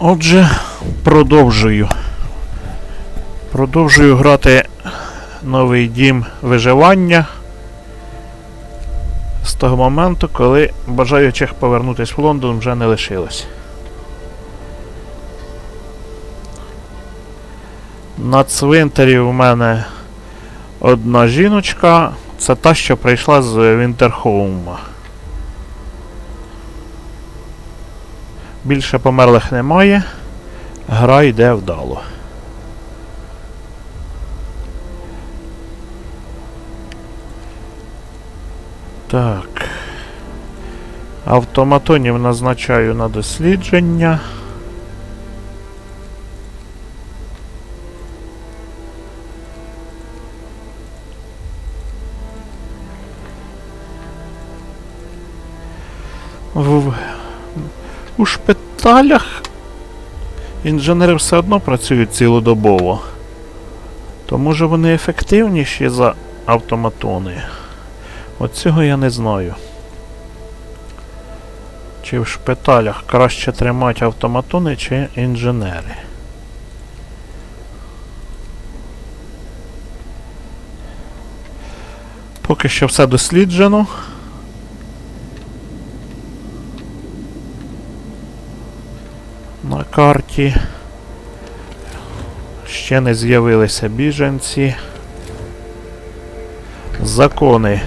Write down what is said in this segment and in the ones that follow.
Отже, продовжую. Продовжую грати новий дім виживання з того моменту, коли бажаючих повернутися в Лондон вже не лишилось. На цвинтарі у мене одна жіночка. Це та, що прийшла з Вінтерхоума. Більше померлих немає. Гра йде вдало. Так. Автоматонів назначаю на дослідження. В, у шпиталях інженери все одно працюють цілодобово. То може вони ефективніші за автоматони? От цього я не знаю. Чи в шпиталях краще тримати автоматони, чи інженери? Поки що все досліджено. На карті. Ще не з'явилися біженці. Закони.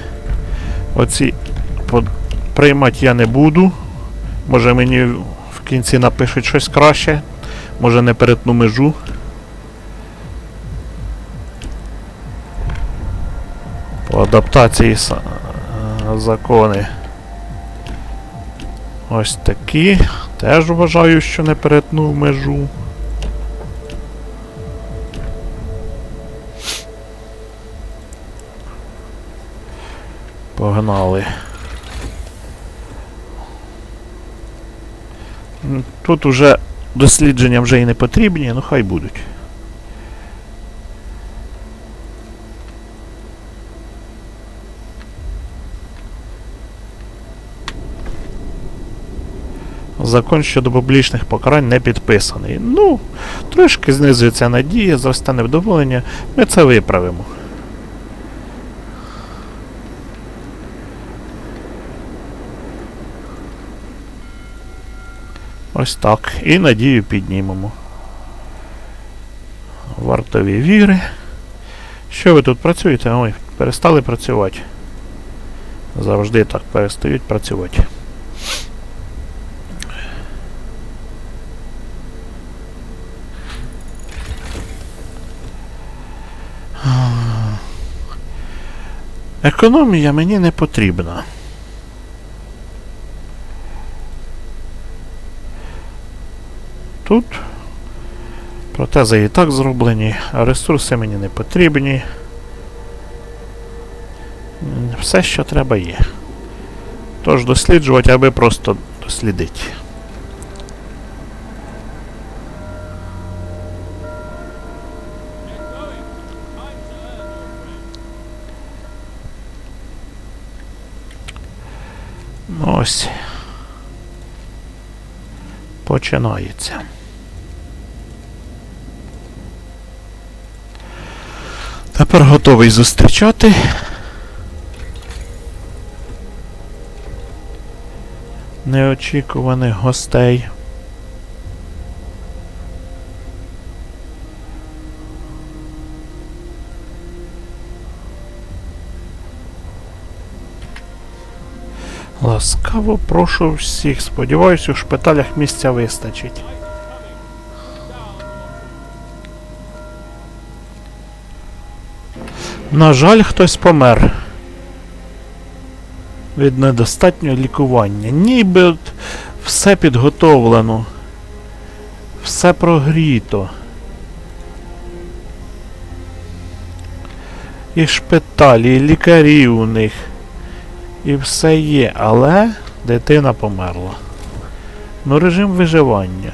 Оці приймати я не буду. Може мені в кінці напишуть щось краще. Може не перетну межу. По адаптації е, закони. Ось такі. Теж вважаю, що не перетнув межу. Погнали. Тут уже дослідження вже і не потрібні, ну хай будуть. Закон щодо публічних покарань не підписаний. Ну, трошки знизується надія, зросте невдоволення. Ми це виправимо. Ось так. І надію піднімемо. Вартові віри. Що ви тут працюєте? Ой, перестали працювати. Завжди так перестають працювати. Економія мені не потрібна. Тут протези і так зроблені, а ресурси мені не потрібні. Все, що треба є. Тож досліджувати, аби просто дослідити. Починається. Тепер готовий зустрічати. Неочікуваних гостей. Ласкаво прошу всіх. Сподіваюсь, у шпиталях місця вистачить. На жаль, хтось помер. Від недостатнього лікування. Ніби все підготовлено. Все прогріто. І шпиталі, і лікарі у них. І все є, але дитина померла. Ну, режим виживання.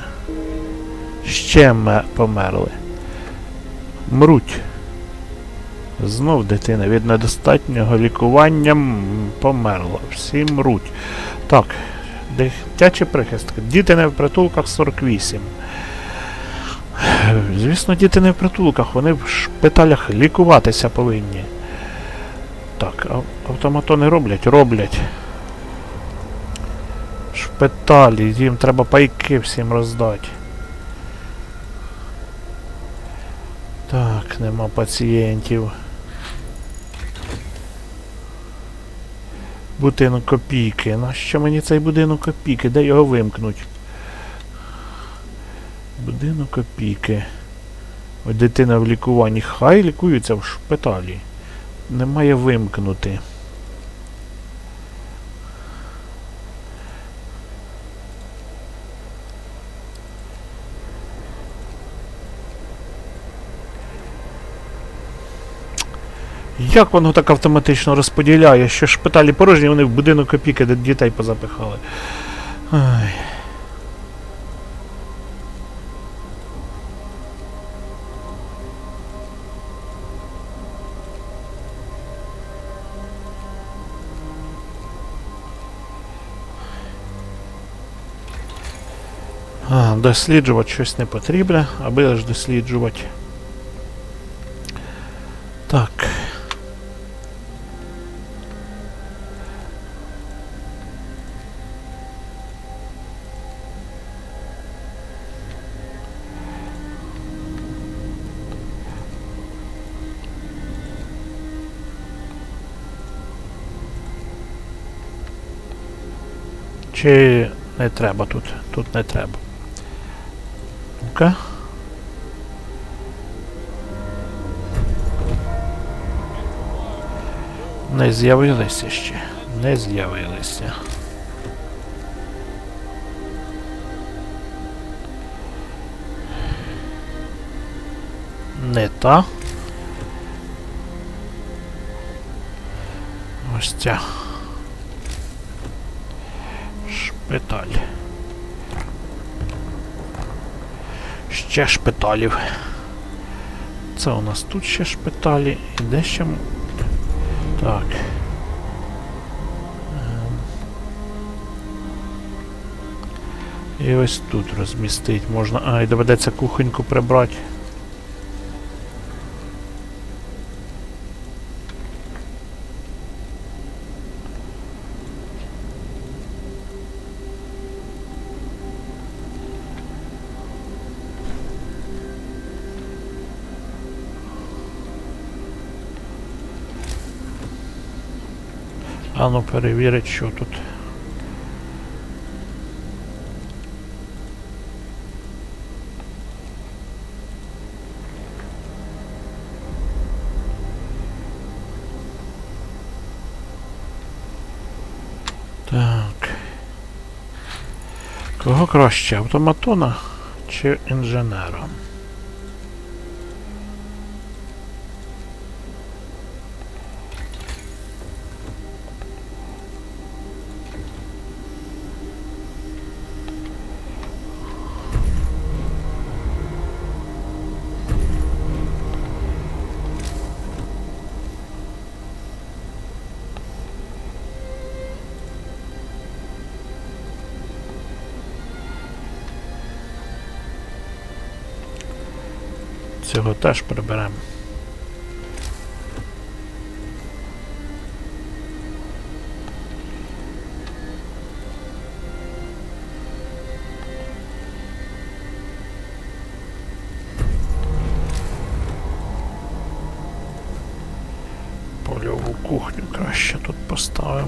Ще ме- померли. Мруть. Знов дитина від недостатнього лікування померла. Всі мруть. Так, Дитячі прихистки. Діти не в притулках 48. Звісно, діти не в притулках, вони в шпиталях лікуватися повинні. Так, автоматони роблять? Роблять. Шпиталі, їм треба пайки всім роздати. Так, нема пацієнтів. Будинок копійки. Нащо мені цей будинок копійки? Де його вимкнуть? Будинок копійки. Ось дитина в лікуванні. Хай лікується в шпиталі. Немає вимкнути. Як воно так автоматично розподіляє, що шпиталі порожні, вони в будинок копійки, де дітей позапихали. Ай. Досліджувати щось не потрібно, аби ж досліджувати. Так. Чи не треба тут? Тут не треба. Ну-ка. Не з'явилися ще. Не з'явилися. Не та. Ось ця. Шпиталь. Ще шпиталів. Це у нас тут ще шпиталі. І де ще. Так. Ем. І ось тут розмістить можна. А, і доведеться кухоньку прибрати. Ну перевірить, що тут. Так. Кого краще? Автоматона чи інженера? Цього теж приберемо. Польову кухню краще тут поставимо.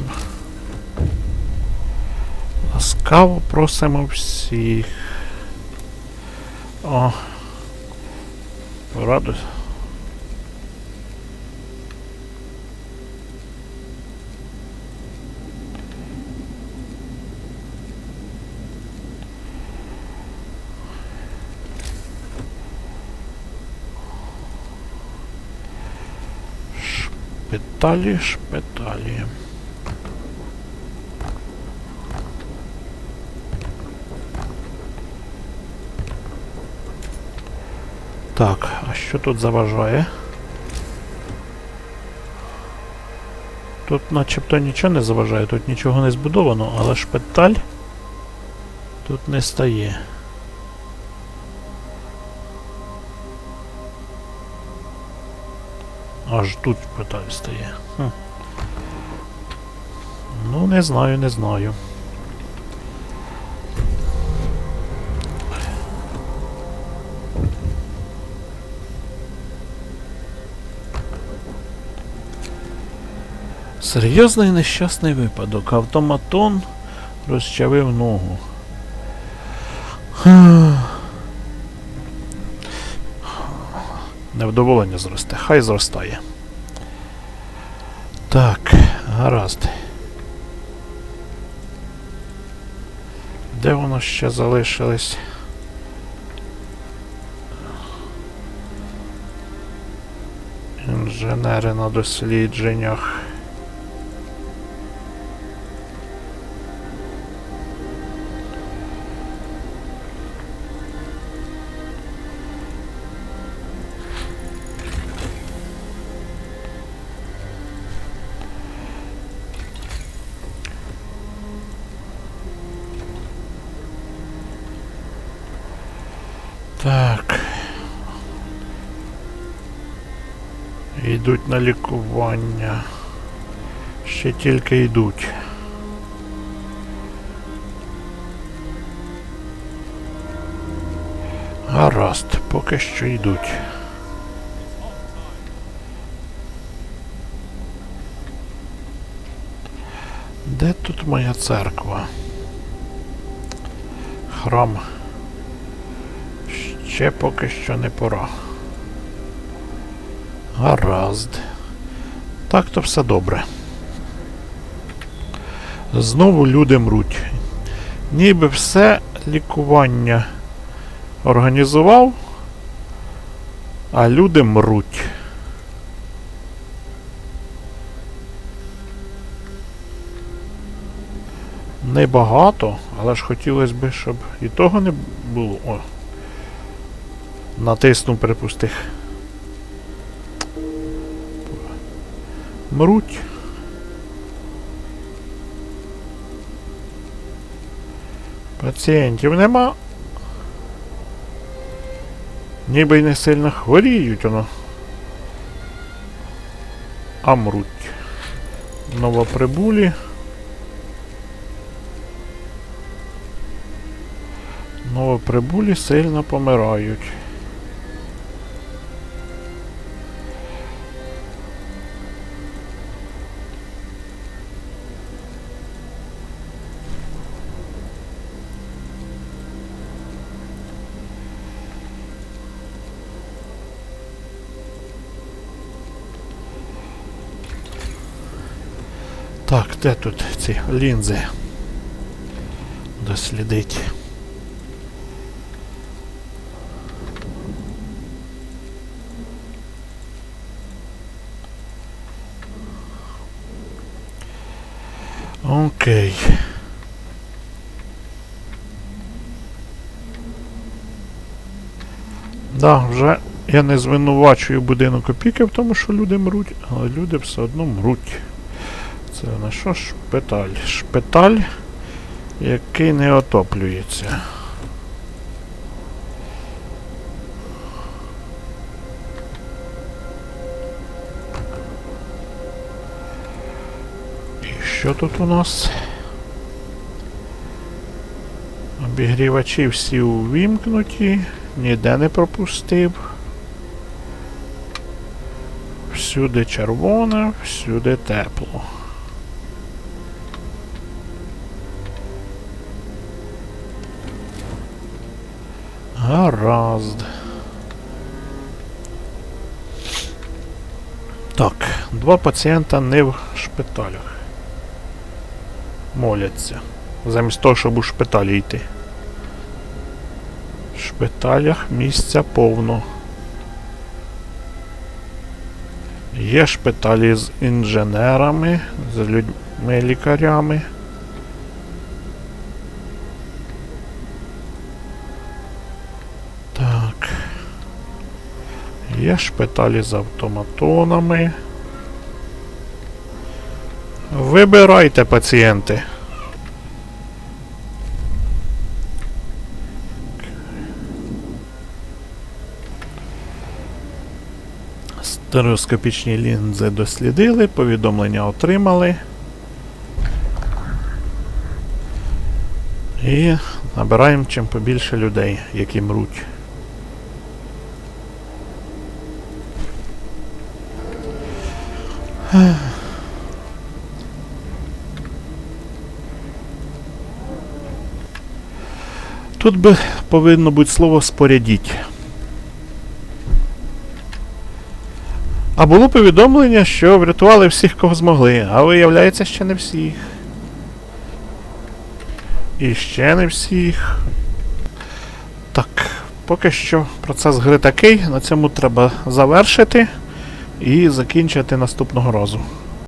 Ласкаво просимо всіх. О. Радусь. Шпиталі, шпиталі. Так, що тут заважає? Тут начебто нічого не заважає, тут нічого не збудовано, але шпиталь Тут не стає. Аж тут питаю стає. Хм. Ну, не знаю, не знаю. Серйозний нещасний випадок. Автоматон розчавив ногу. Невдоволення зросте. Хай зростає. Так, гаразд. Де воно ще залишилось? Інженери на дослідженнях. Так. Йдуть на лікування. Ще тільки йдуть. Гаразд, поки що йдуть. Де тут моя церква? Храм. Ще поки що не пора. Гаразд. Так то все добре. Знову люди мруть. Ніби все лікування організував, а люди мруть. Небагато, але ж хотілося б, щоб і того не було. О. Натиснув припустих. Мруть. Пацієнтів нема. Ніби й не сильно хворіють воно. А мруть. Новоприбулі. Новоприбулі сильно помирають. Де тут ці лінзи? Дослідить. Окей. Да, вже я не звинувачую будинок опіки в тому, що люди мруть, але люди все одно мруть. Це на що шпиталь? Шпиталь, який не отоплюється. І що тут у нас? Обігрівачі всі увімкнуті, ніде не пропустив. Всюди червоне, всюди тепло. Гаразд. Так, два пацієнта не в шпиталях. Моляться. Замість того, щоб у шпиталі йти. В шпиталях місця повно. Є шпиталі з інженерами, з людьми-лікарями. Так. Є шпиталі з автоматонами. Вибирайте пацієнти. Стереоскопічні лінзи дослідили, повідомлення отримали. І набираємо чим побільше людей, які мруть. Тут би повинно бути слово спорядіть. А було повідомлення, що врятували всіх, кого змогли, а виявляється, ще не всіх. І ще не всіх. Так, поки що процес гри такий. На цьому треба завершити і закінчити наступного разу.